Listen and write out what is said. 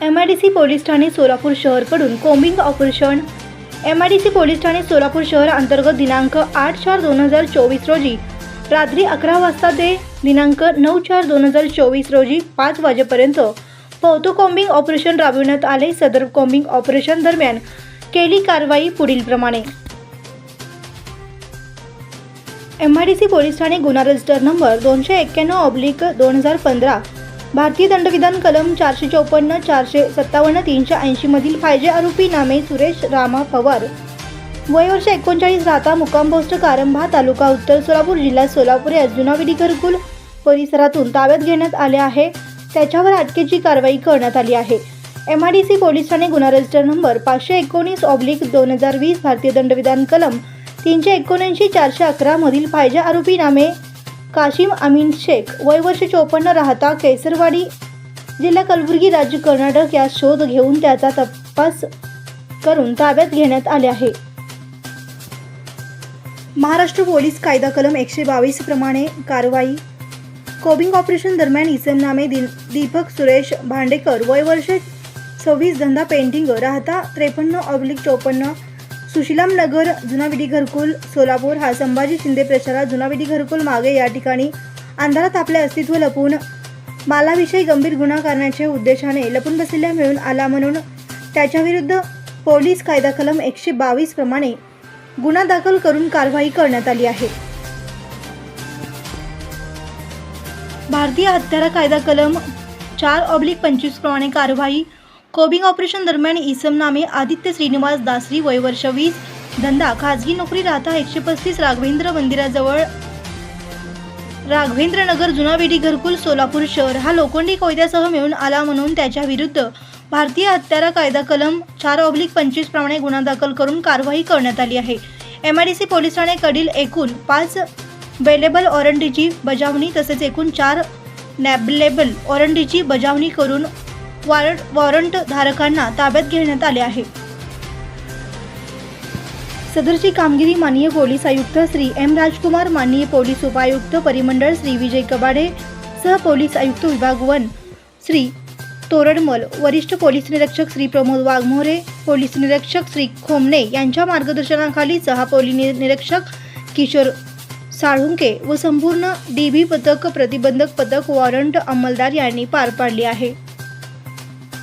M I D C police Thane Solapur शहरकडून combing operation. M I D C police Thane Solapur शहर अंतर्गत दिनांक आठ चार दोन हजार चोवीस रोजी रात्री अकरा वाजता ते दिनांक नऊ चार दोन हजार चोवीस रोजी पाच वाजेपर्यंत पोहतो कॉम्बिंग ऑपरेशन राबविण्यात आले सदर कॉम्बिंग ऑपरेशन दरम्यान केली कारवाई पुढीलप्रमाणे M I D C police Thane गुन्हा रजिस्टर नंबर दोनशे एक्क्याण्णव ऑब्लिक दोन हजार पंधरा भारतीय दंडविधान कलम चारशे चौपन्न चारशे सत्तावन्न तीनशे ऐंशीमधील फायजे आरोपी नामे सुरेश रामा पवार. वय वर्ष एकोणचाळीस राहता मुक्काम पोस्ट कारंभा तालुका उत्तर सोलापूर जिल्हा सोलापूर या जुना विधी घरकुल परिसरातून ताब्यात घेण्यात आले आहे. त्याच्यावर अटकेची कारवाई करण्यात आली आहे. M I D C police Thane गुन्हा रजिस्टर नंबर पाचशे एकोणीस ऑब्लिक दोन हजार वीस भारतीय दंडविधान कलम तीनशे एकोणऐंशी चारशे अकरामधील फायजा आरोपी नामे काशिम अमीन शेख वय वर्ष चोपन्न राहता केसरवाडी जिल्हा कलबुर्गी राज्य कर्नाटक या शोध घेऊन त्याचा तपास करून ताब्यात घेण्यात आले आहे. महाराष्ट्र पोलीस कायदा कलम एकशे बावीस प्रमाणे कारवाई. कोबिंग ऑपरेशन दरम्यान इसमनामे दि दीपक सुरेश भांडेकर वय वर्ष सव्वीस धंदा पेंटिंग राहता त्रेपन्न ऑब्लिक चोपन्न सुशिलाम नगर जुनाविधी घरकुल सोलापूर. हा संभाजी शिंदे प्रचारात जुनाविधी घरकुल मागे या ठिकाणी अंधारात आपले अस्तित्व लपवून मालाविषयी गंभीर गुन्हा करण्याच्या उद्देशाने लपून बसलेल्या मिळून आला म्हणून त्याच्याविरुद्ध पोलीस कायदा कलम एकशे बावीस प्रमाणे गुन्हा दाखल करून कारवाई करण्यात आली आहे. भारतीय हत्यारा कायदा कलम चार ऑब्लिक पंचवीस प्रमाणे कारवाई कोबिंग ऑपरेशन दरम्यान इसम नामे आदित्य श्रीनिवास दासरी वय वर्ष वीस. धंदा खाजगी नोकरी राहता एकशे पस्तीस राघवेंद्र मंदिराजवळ. राघवेंद्र नगर घरकुल सोलापूर शहर. हा लोखंडी कोयद्यासह मिळून आला म्हणून त्याच्या विरुद्ध भारतीय हत्यारा कायदा कलम चार ऑब्लिक पंचवीस प्रमाणे गुन्हा दाखल करून कारवाई करण्यात आली आहे. M I D C police ठाणेकडील एकूण पाच बेलेबल ऑरंडीची बजावणी तसेच एकूण चार नॅबलेबल ऑरंडीची बजावणी करून वॉरंट वॉरंट धारकांना ताब्यात घेण्यात आले आहे. सदरची कामगिरी माननीय पोलीस आयुक्त श्री एम राजकुमार माननीय पोलीस उपायुक्त परिमंडळ श्री विजय कबाडे सह पोलीस आयुक्त विभाग वन श्री तोरडमल वरिष्ठ पोलीस निरीक्षक श्री प्रमोद वाघमोरे पोलीस निरीक्षक श्री खोमणे यांच्या मार्गदर्शनाखाली सहा पोलीस निरीक्षक किशोर साळुंके व संपूर्ण डी बी पथक प्रतिबंधक पथक वॉरंट अंमलदार यांनी पार पाडली आहे.